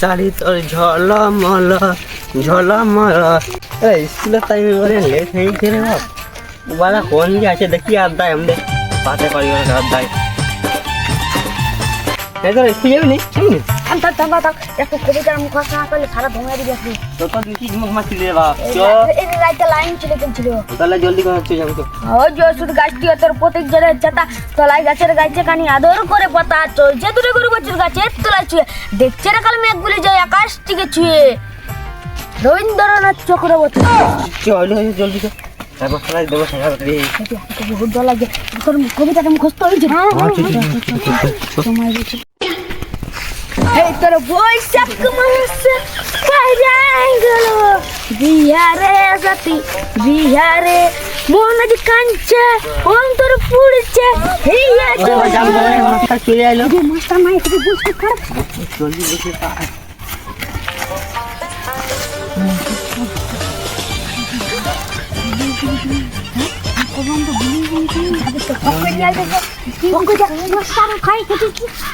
শাড়ি তোর ঝলমল ঝলমল। এই, স্কুলের টাইমে করে লেট হয়ে গেছে রে বাপ। বাবা কোন যে আছে, দেখি আড্ডায় আমাদের পাতে আর আড্ডায়। এই তোর স্কুল যাবি নি? থাম থাম থাম থাম একটু কবিতার মুখস্থ না করলে সারা ধোঁয়া দিবি আপনি তো তো দেখি মুখ মারছিলি রে বাপ এই রাইতে লাইন চলে গেছিল তাহলে জলদি করে চলে যাব তো ওই যে ওষুধ গাছটি তোর প্রত্যেক চাতা তলায় গাছের গাছে কানি আদর করে পাতা চলছে দূরে করে বছর গাছের তলায় ছুঁয়ে দেখছে না কাল মেঘগুলি যায় আকাশ থেকে ছুঁয়ে রবীন্দ্রনাথ চক্রবর্তী চল জলদি তো তারপর খেলা দেবো সারা রে বহুত ভালো লাগে কবিতাটা মুখস্থ হয়েছে হ্যাঁ সময় এই তোর বৈশাখ মাস কাজাই গেল বিহারে সাথী বিহারে মন আজ কাঞ্চে অন্তর পুড়ছে হেয়া যাব মাথা চলে আইলো মাস্টার মাই থেকে বুঝতে পার জলদি দেখে মাস্টার খাই খেতে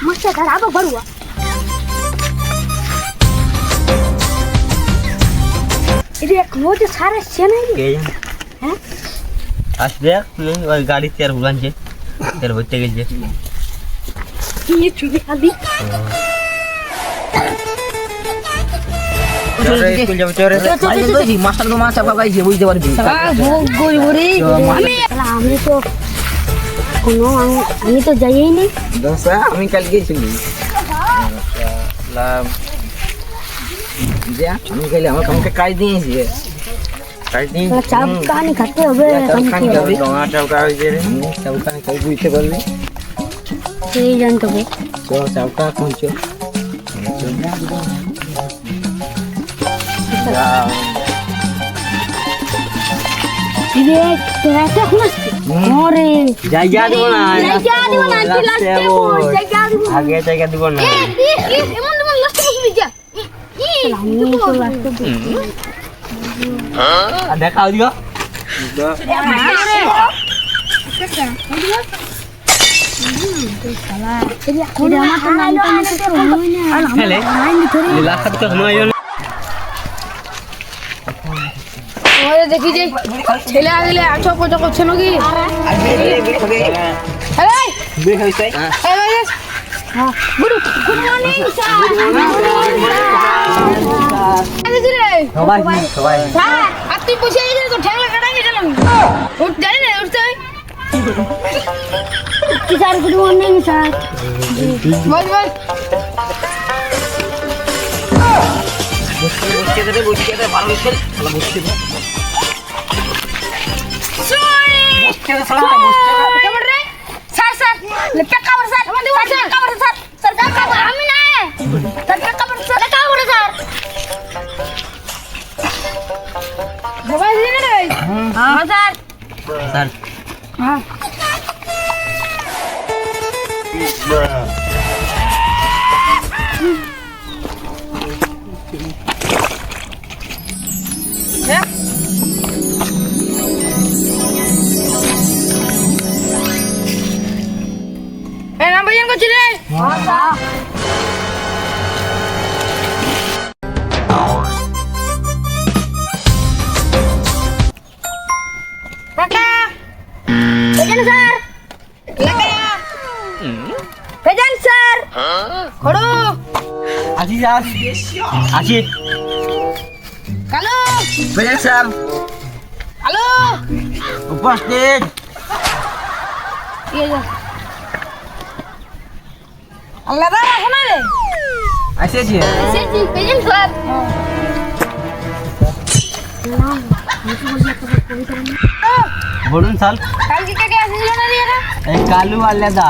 মাস্টার ঘর আবার বড়ুয়া এটা এক মোটে সারা সেনা কে জানে হ্যাঁ? আসবে? ওই গাড়িতে আর উড়ানছে এর হইতে গেছে। কি চুরি মাস্টার তো মাছ গাইছে বুঝতে পারবি আমি তো কোনো আমি- তো যাইই নি। আমি কাল গেছিলি। যে আমি গেলে আমার কামকে কাজ দিয়েছি কাজ দিয়েছি তাহলে চাপ কাহানি খাতে হবে খানি খাবি ডোঙা চাউকা হয়েছে রে চৌকানি কাজ বুঝতে পারবি সেই জানতে হবে চ চৌকা পৌঁছো রে তোরা তো এখন আসছে ওরে জায়গা দিব না জায়গা দিব না, তুই লাস্টে লাস্টে যাব। বল, জায়গা দিব না। আগে জায়গা দিব না আমি তো লাস্টে দেখা ওদিকে হেলে লাস্ট তো সময় হলো ওরে দেখি যে ছেলে আগলে আছো পচা করছে নাকি গুড মর্নিং স্যার সবাই সবাই স্যার আর তুই বসে গেছিস তো ঠ্যাংলা কাটা গেছিলাম উঠ জানি না উঠতে হয় স্যার গুড মর্নিং স্যার বল বল বসতে দে বসতে দে ভালো করে ভালো বসতে দে বসতে রে স্যার স্যার লে পেকা বড় স্যার স্যার বড় আমি না। স্যার পেকা বড় স্যার পেকা বড় স্যার সবাই দিনে রে। হ্যাঁ। স্যার স্যার এই কাকা ভেজান স্যার লাগা ভেজান স্যার খড়ো আসি স্যার আসি কালো বেরে স্যার কালো উপস্থিত আল্লাহ দা শোনা রে আসেছি এসেছি পেজেন স্যার বলুন স্যার কালকে কে কে আসিছিল না রে এরা এই কালু আলাদা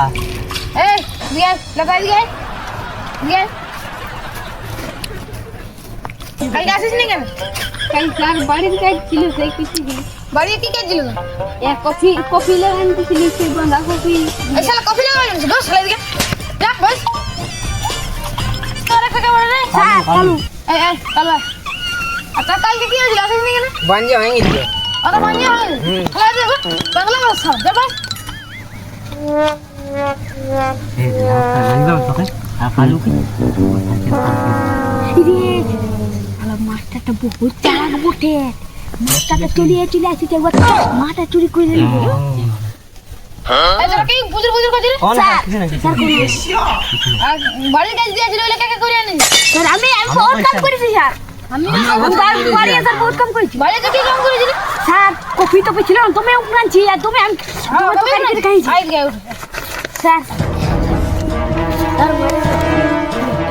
এই দিয়ে লাগাই দিয়ে দিয়ে কালকে আসিস নি কেন কাল স্যার বাড়ির কাজ ছিল সেই কিছু বাড়ি কি কাজ ছিল এক কফি কফি লাগান ছিল সেই বাঁধা কফি এই শালা কফি লাগাই নিস বস শালা দিকে যা বস তোরা কাকে বলে রে স্যার কালু এই এই কালো আচ্ছা কালকে কি হয়েছিল আসিস নি কেন বাঞ্জা ভেঙে দিল অত মানিয়ে হয় শালা বাংলা ভাষা কালু আলা মাস্টারটা বহুত চালাক বটে। মাস্টারটা চলে চলে আসিছে একবার। মাটা চুরি করে আর স্যার আমি আমি বহুত কাম করেছি স্যার। স্যার বহুত কাম করেছি। বাড়িতে কি কাম করেছিলি? স্যার কফি তো ছিল না তুমি উঠনাছি আর তুমি আমি তোমার তো কারি করে খাইছি আইল গায় উঠ। স্যার। স্যার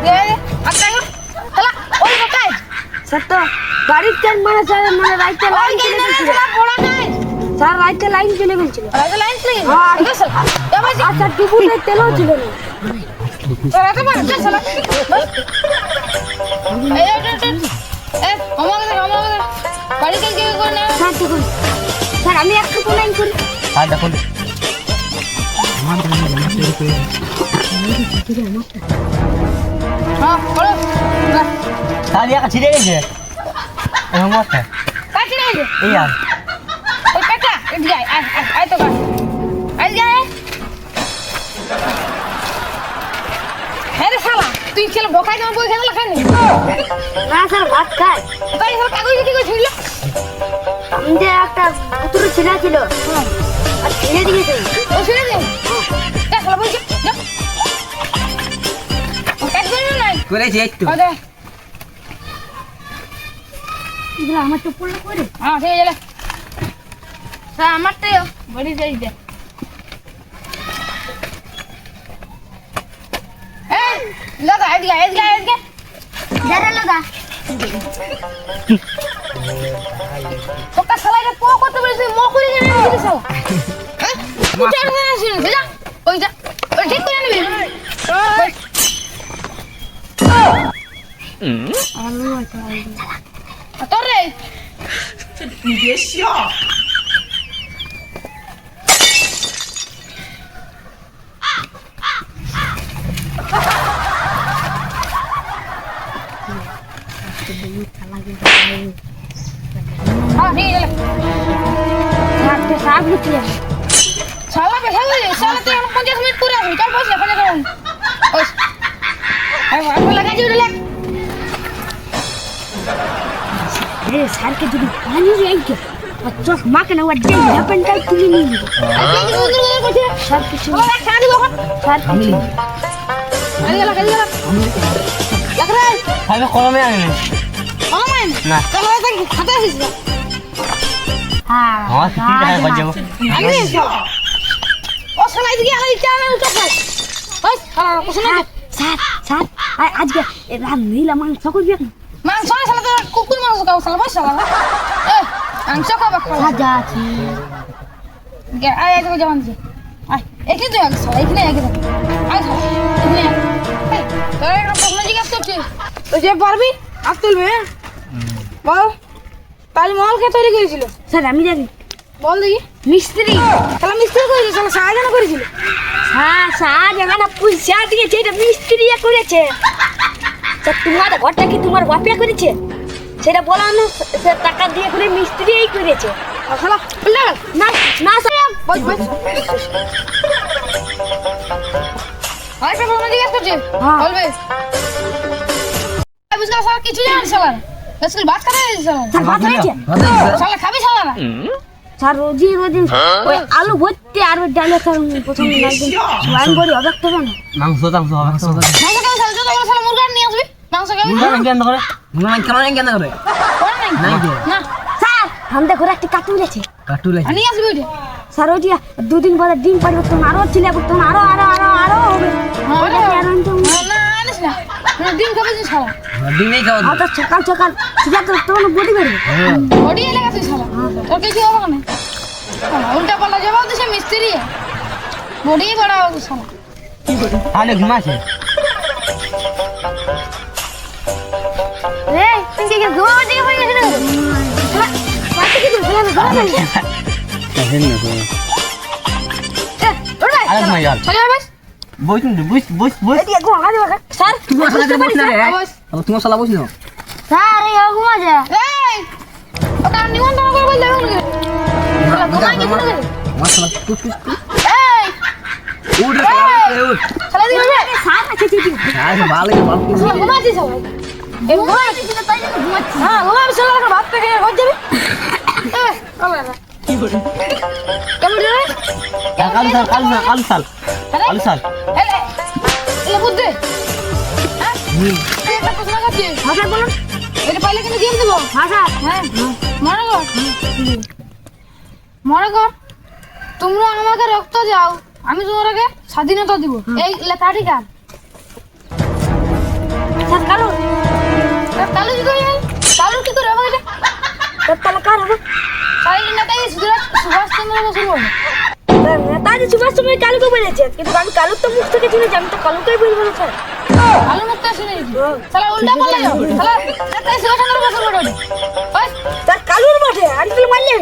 দে আচ্ছা চলা ওই বকাই স্যার তো বাড়ির চাল মানে স্যার মানে রাইতে ওই লাইন গেল চলে না গেছিল চলা পড়া নাই। স্যার রাইতে লাইন চলে গেছিল রাজা লাইন থেকে হ্যাঁ। ঠিক আছে এবার আর স্যার টিপুতে তেলও ছিল না। তোরা তো মানে চলা এই বাড়ি কি করে স্যার দেখুন। স্যার আমি একটু লাইন করি আর দেখুন। হ্যাঁ তাহলে একা ছিঁড়ে গেছে। কাটি নাই এই আর। কাকা এদিকে আয় আয় আয়, আয় তো কাকা তুই ছেলে বকাই তোমার বই খেলা খাইনি না স্যার ভাত খায় তাই শালা কাগজ কি করে ছিড়লো যে একটা কুতুর ছেলে ছিল। আর ছেড়ে দিয়েছে ও ছিড়ে দে বলছি করেছি একটু আমার তো পড়ল করে হ্যাঁ ঠিক আছে হ্যাঁ আমারটাই বড়ি যাই দে এই লাগা এদিকে এদিকে এদিকে যারা লাগা তোকা শালা এটা পো করতে বলেছিস মো করে কেন দিলি শালা হ্যাঁ চার দিন আসিস যা ওই যা ওই ঠিক করে নিবি ওই। আর তোর রে হ্যাঁ ঠিক আছে সাথে সাপ লুচি শালা বেশা গেছে শালা তুই এখন পঞ্চাশ মিনিট করে আসবি চল বস এখন এখন ওই আরে ভালো লাগাইছি ওটা লাগ রে স্যারকে যদি পানি রেখে আর চোখ মাকে না ওর যে ঝাপেনটাই তুলে নিয়ে নিবি আজকে কি সুন্দর করে করছিস স্যার কিছু ও এক আমি কলমে আনি অনলাইন না। চলো এটা খাতা না। হ্যাঁ আমার সিটি দেখা বাজে আমি ও শালা এদিকে আলাই চালা উঠা শালা ওই শালা কোথায় না স্যার স্যার আজকে রাত নীলা মাংস করবি মাংস না শালা তো কুকুর মাংস খাও শালা বস শালা এ মাংস খাবা খাওয়া সাজা আছে। আয় আয় জবান দিছি আয় এখানে আগে শালা এখানে আয় শালা এখানে এই, করছি যে বল তাজমহল কে তৈরি করেছিল স্যার আমি জানি বল দেখি মিস্ত্রি শালা মিস্ত্রি করেছিল শালা শাহজাহান করেছিল হ্যাঁ শাহজাহান পয়সা দিয়েছে এটা মিস্ত্রি করেছে তা তোমার ঘরটা কি তোমার বাপিয়া করেছে সেটা বলানো সে টাকা দিয়ে করে মিস্ত্রিই করেছে আর না না স্যার আরেকটা প্রশ্ন জিজ্ঞেস করছি। বলবে বুঝলা শালা কিছু জানিস শালা আজকাল ভাত শালা স্যার ভাত হয়েছে? শালা খাবি শালা। না স্যার রোজই রোজই ওই আলু ভর্তি আর ওই ডালে স্যার প্রথমে একদিন সোয়াইন বড়ি হবে তো না মাংস টাংস হবে মাংস খাবি? শালা যত বড় মুরগা নিয়ে আসবি মাংস খাবি। কেন করে ঘুমাই কেন কেন করে না। স্যার আমাদের ঘরে একটি কাটু আছে। কাটুলে আর নিয়ে আসবি ওইটা স্যার ওই যে দুদিন পরে ডিম পরিবর্তন আরও ছিলে পরিবর্তন আরও আরও আরও আরও হবে। হ্যাঁ, ওইটা কি আর আনতে হবে? না, না আনিস না। না, ডিম খাবি তুই শালা দিনেই খাওয়া আর তো সকাল সকাল। সেটা তো তোমার বডি বেরবে। বডি এলাকা তুই শালা তোর কিছু হবে না শালা, উল্টা পাল্লা জবাব দিছে মিস্ত্রি। বডি বড় হবে শালা তাহলে ঘুমাছে রে তুই কি পড়ে ঘুমাচ্ছিস শালা এই ঘুমাচ্ছিস না, তাই জন্য ঘুমাচ্ছিস। হ্যাঁ ঘুমাবি চলে এখন ভাত পেকে ঘর যাবি হ্যাঁ হ্যাঁ মনে তোমরা আমাকে রক্ত দাও আমি তোমাকে স্বাধীনতা দিব এই লেখাটি কার কালু কালু কি তোর কার হবে স্বাধীন নেতাজি সুভাষ সুভাষচন্দ্র বসু বলে নেতাজি সুভাষ চন্দ্র কালুকে বলেছে কিন্তু আমি কালুর তো মুখ থেকে শুনেছি আমি তো কালুকেই বলব না স্যার কালু মুক্ত শুনে সালা উল্টা বলে যাও সালা নেতাজি সুভাষচন্দ্র বসু বলে স্যার কালুর মাঠে আর তুই মারলে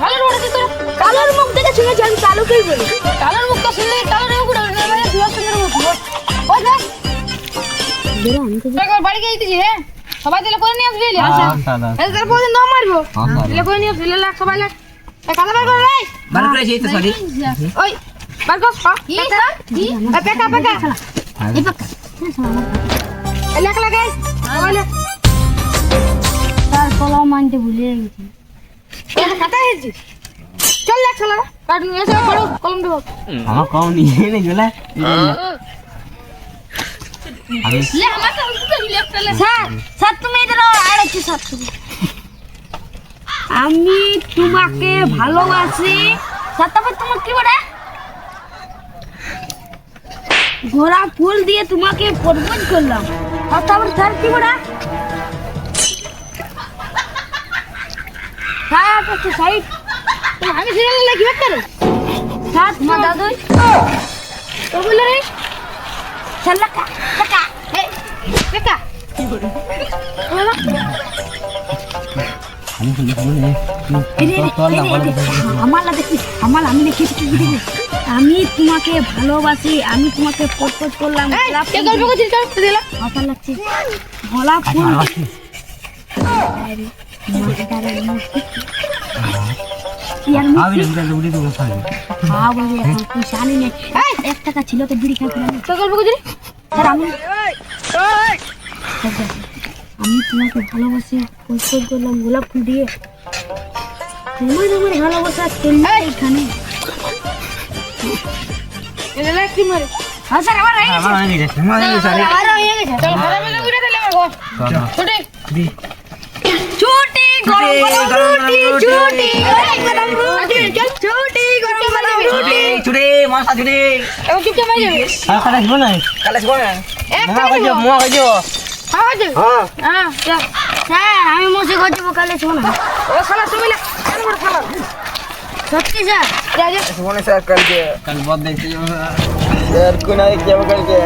কালুর কি করে কালুর মুখ থেকে শুনেছি আমি কালুকেই বলি কালুর মুক্ত শুনলে কালুর এমন করে নেতাজি সুভাষচন্দ্র বসু ওই দেখ একবার বাড়ি গিয়ে দিছি হ্যাঁ সবাই দিলে করে নিয়ে আসবি আচ্ছা তার পরদিন দাও মারবো। দিলে করে নিয়ে আসবি লে সবাই লে এ কাদা বার করে লাই। বার করে সেই তো সরি ওই বার কর কি স্যার কি পেকা পেকা এই পাকা এ লেখ কলম মানতে ভুলে গেছি। এটা খাতা হয়েছে। চল লেখ চলা কাটুন এসে পড়ো কলম দেবো। আমার কম নিয়ে নে আমি লে আমার তো উল্টো লেখ স্যার স্যার তুমি এদের আর একটু স্যার তুমি। আমি তোমাকে ভালোবাসি। স্যার তারপর তোমার কি বলে? ঘোড়া ফুল দিয়ে তোমাকে প্রপোজ করলাম। আর তারপর স্যার কি বলে? স্যার একটু সাইড আমি সিরিয়াল লেখি বেকার স্যার তোমার দাদুই। তো বললে রে এই আমার আমি দেখেছি কি দেখি আমি তোমাকে ভালোবাসি আমি তোমাকে প্রপোজ করলাম কার লাগছে। গোলাপ ফুল আমি মুখ না। উড়ে দেবো খালি খাওয়া বলবে এখন পয়সা আনি নেই এই, এক টাকা ছিল তো বিড়ি খাইছিলাম কে গল্প করছিস স্যার আমি স্যার, আমি তোমাকে ভালোবাসি প্রপোজ করলাম গোলাপ ফুল দিয়ে তোমার আমার ভালোবাসা চলছে এখানে এলে লেখ কি চুড়ে মাথা রে। এখন চুপচাপ হয়ে যাবে? আর কাটা জীবন নাই কালে না? এক মোয়া খাইছো কই খাইছো হ্যাঁ হয়েছে হ্যাঁ হ্যাঁ আমি মসে কই দিব কালে শোনা ও শালা তুমি না কেন বড় শালা। সত্যি স্যার যা যা। শুনে স্যার কালকে। কাল বদ দেখতে স্যার কোন আগে কেমন কালকে?